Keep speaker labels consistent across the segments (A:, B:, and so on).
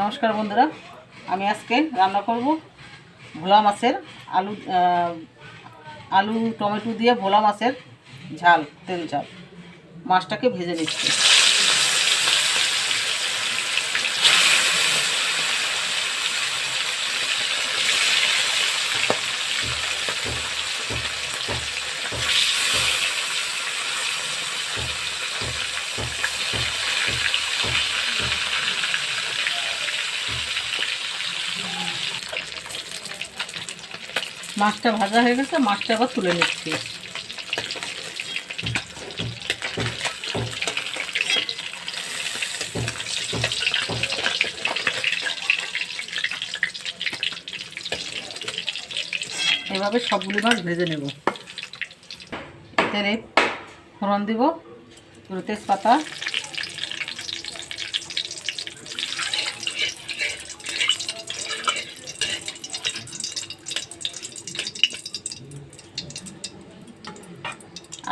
A: নমস্কার বন্ধুরা, আমি আজকে রান্না করব ভোলা মাছের আলু আলু, টমেটো দিয়ে ভোলা মাছের ঝাল, তেল ঝাল। মাছটাকে ভেজে নিচ্ছি। মাছটা ভাজা হয়ে গেছে, মাছটা আবার তুলে নিচ্ছি। এভাবে সবগুলি মাছ ভেজে নেব। তেলে ফোড়ন দিব তেজপাতা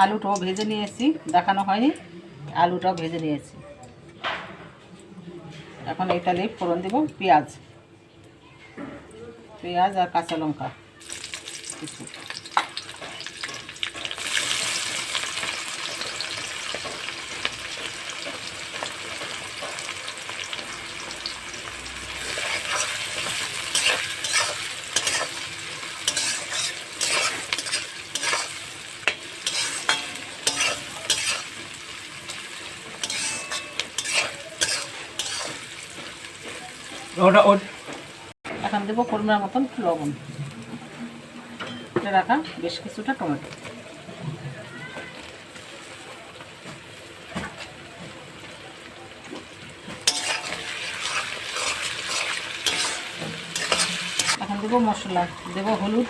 A: আলুটাও ভেজে নিয়েছি, দেখানো হয়নি, আলুটাও ভেজে নিয়েছি। এখন এটা নিয়ে ফোড়ন দেব, পেঁয়াজ। পেঁয়াজ আর কাঁচা লঙ্কা, কিছু।
B: ওটা
A: এখন দেবো পরিমাণ মতন লবণ। রাখা, বেশ কিছুটা টমেটো। এখন দেবো মশলা, দেবো হলুদ।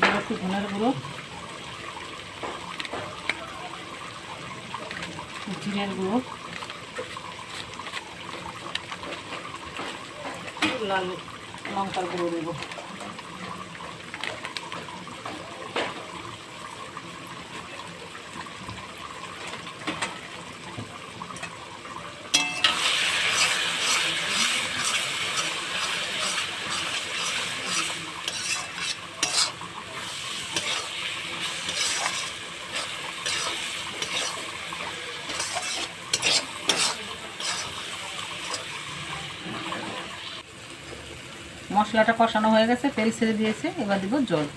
A: দেবো একটু ধনের গুঁড়ো। জিরের গুঁড়ো। লাল লঙ্কার গুঁড়ো দেবো। মশলাটা কষানো হয়ে গেছে, তেল ছেড়ে দিয়েছে, এবার দিব জল।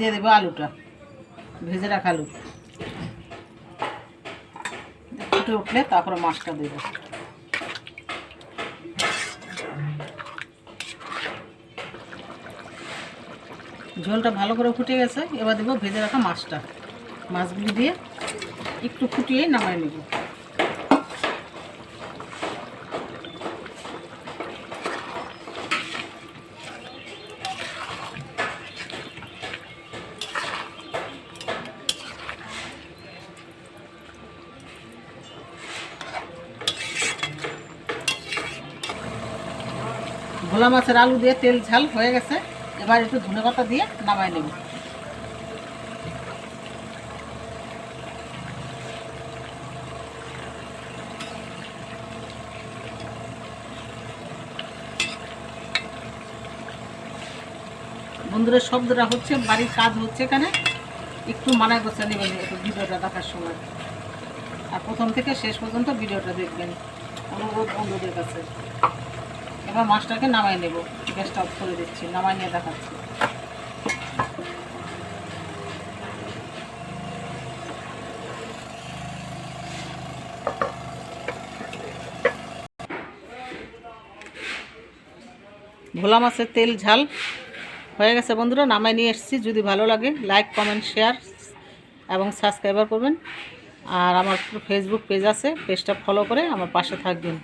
A: দিয়ে দেবো আলুটা, ভেজে রাখা আলু। ফুটে উঠলে তারপরে মাছটা দেবো। ঝোলটা ভালো করে ফুটে গেছে, এবার দেবো ভেজে রাখা মাছটা। মাছগুলি দিয়ে একটু ফুটিয়ে নামাই নেব। ভোলা মাছের আলু দিয়ে তেল ঝাল হয়ে গেছে। এবার একটু ধনে পাতা দিয়ে নামাই নেব। বন্ধুরা, শব্দটা হচ্ছে, বাড়ির কাজ হচ্ছে এখানে। একটু মানা করছে নেবেন একটু ভিডিওটা দেখার সময়। আর প্রথম থেকে শেষ পর্যন্ত ভিডিওটা দেখবেন। অনুরোধ বন্ধুদের কাছে। এবার মাছটাকে নামাই নেব। গ্যাসটা অফ করে দিচ্ছি নামাই নিয়ে দেখাচ্ছি। ভোলা মাছের তেল ঝাল হয়ে গেছে বন্ধুরা নামাই নিয়ে এসেছি। যদি ভালো লাগে লাইক কমেন্ট শেয়ার এবং সাবস্ক্রাইবার করবেন। আর আমার ফেসবুক পেজ আছে পেজটা ফলো করে আমার পাশে থাকবেন।